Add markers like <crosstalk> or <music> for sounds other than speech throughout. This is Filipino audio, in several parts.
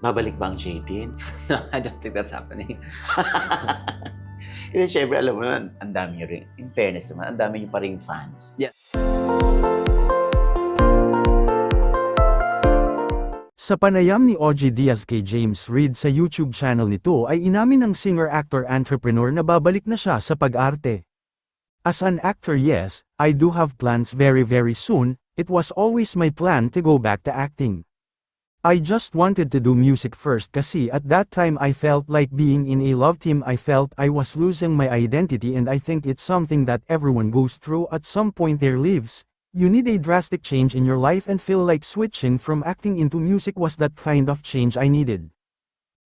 Babalik ba ang Jaden? <laughs> I don't think that's happening. <laughs> Kasi syempre, alam mo naman, ang dami rin. In fairness naman, ang dami niyo pa rin fans. Yeah. Sa panayam ni OG Diaz kay James Reid sa YouTube channel nito ay inamin ng singer-actor-entrepreneur na babalik na siya sa pag-arte. As an actor yes, I do have plans very very soon, it was always my plan to go back to acting. I just wanted to do music first kasi at that time I felt like being in a love team I felt I was losing my identity and I think it's something that everyone goes through at some point their lives. You need a drastic change in your life and feel like switching from acting into music was that kind of change I needed.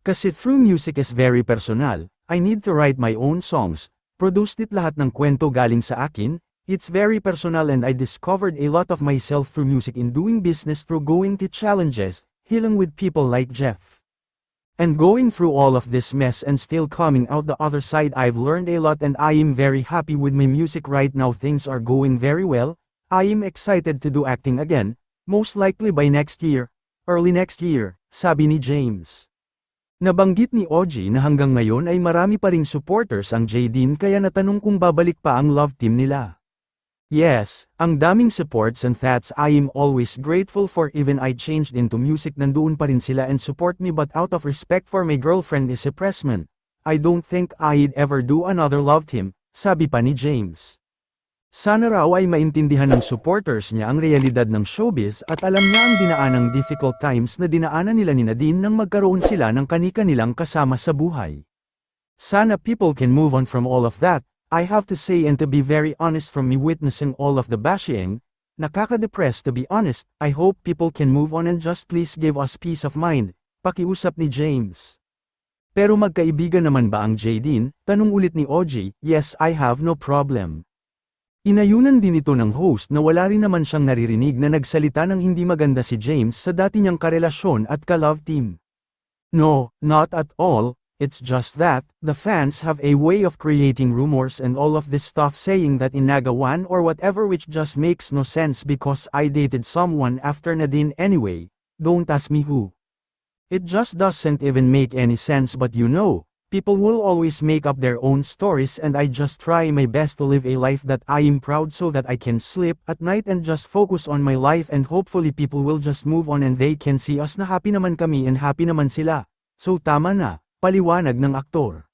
Kasi through music is very personal, I need to write my own songs, produced it lahat ng kwento galing sa akin, it's very personal and I discovered a lot of myself through music in doing business through going to challenges, healing with people like Jeff. And going through all of this mess and still coming out the other side I've learned a lot and I am very happy with my music right now things are going very well, I am excited to do acting again, most likely by next year, early next year, sabi ni James. Nabanggit ni OG na hanggang ngayon ay marami pa ring supporters ang Jaydeen kaya natanong kung babalik pa ang love team nila. Yes, ang daming supports and that's I am always grateful for even I changed into music nandoon pa rin sila and support me but out of respect for my girlfriend is a pressman. I don't think I'd ever do another love team, sabi pa ni James. Sana raw ay maintindihan ng supporters niya ang realidad ng showbiz at alam niya ang dinaanang difficult times na dinaanan nila ni Nadine nang magkaroon sila ng kanika-nilang kasama sa buhay. Sana people can move on from all of that, I have to say and to be very honest from me witnessing all of the bashing, nakaka-depress to be honest, I hope people can move on and just please give us peace of mind, pakiusap ni James. Pero magkaibigan naman ba ang Jaydeen? Tanong ulit ni OG, yes I have no problem. Inayunan din ito ng host na wala rin naman siyang naririnig na nagsalita ng hindi maganda si James sa dati niyang karelasyon at ka-love team. No, not at all, it's just that, the fans have a way of creating rumors and all of this stuff saying that inagawan or whatever which just makes no sense because I dated someone after Nadine anyway, don't ask me who. It just doesn't even make any sense but you know, people will always make up their own stories and I just try my best to live a life that I am proud so that I can sleep at night and just focus on my life and hopefully people will just move on and they can see us na happy naman kami and happy naman sila. So tama na, paliwanag ng aktor.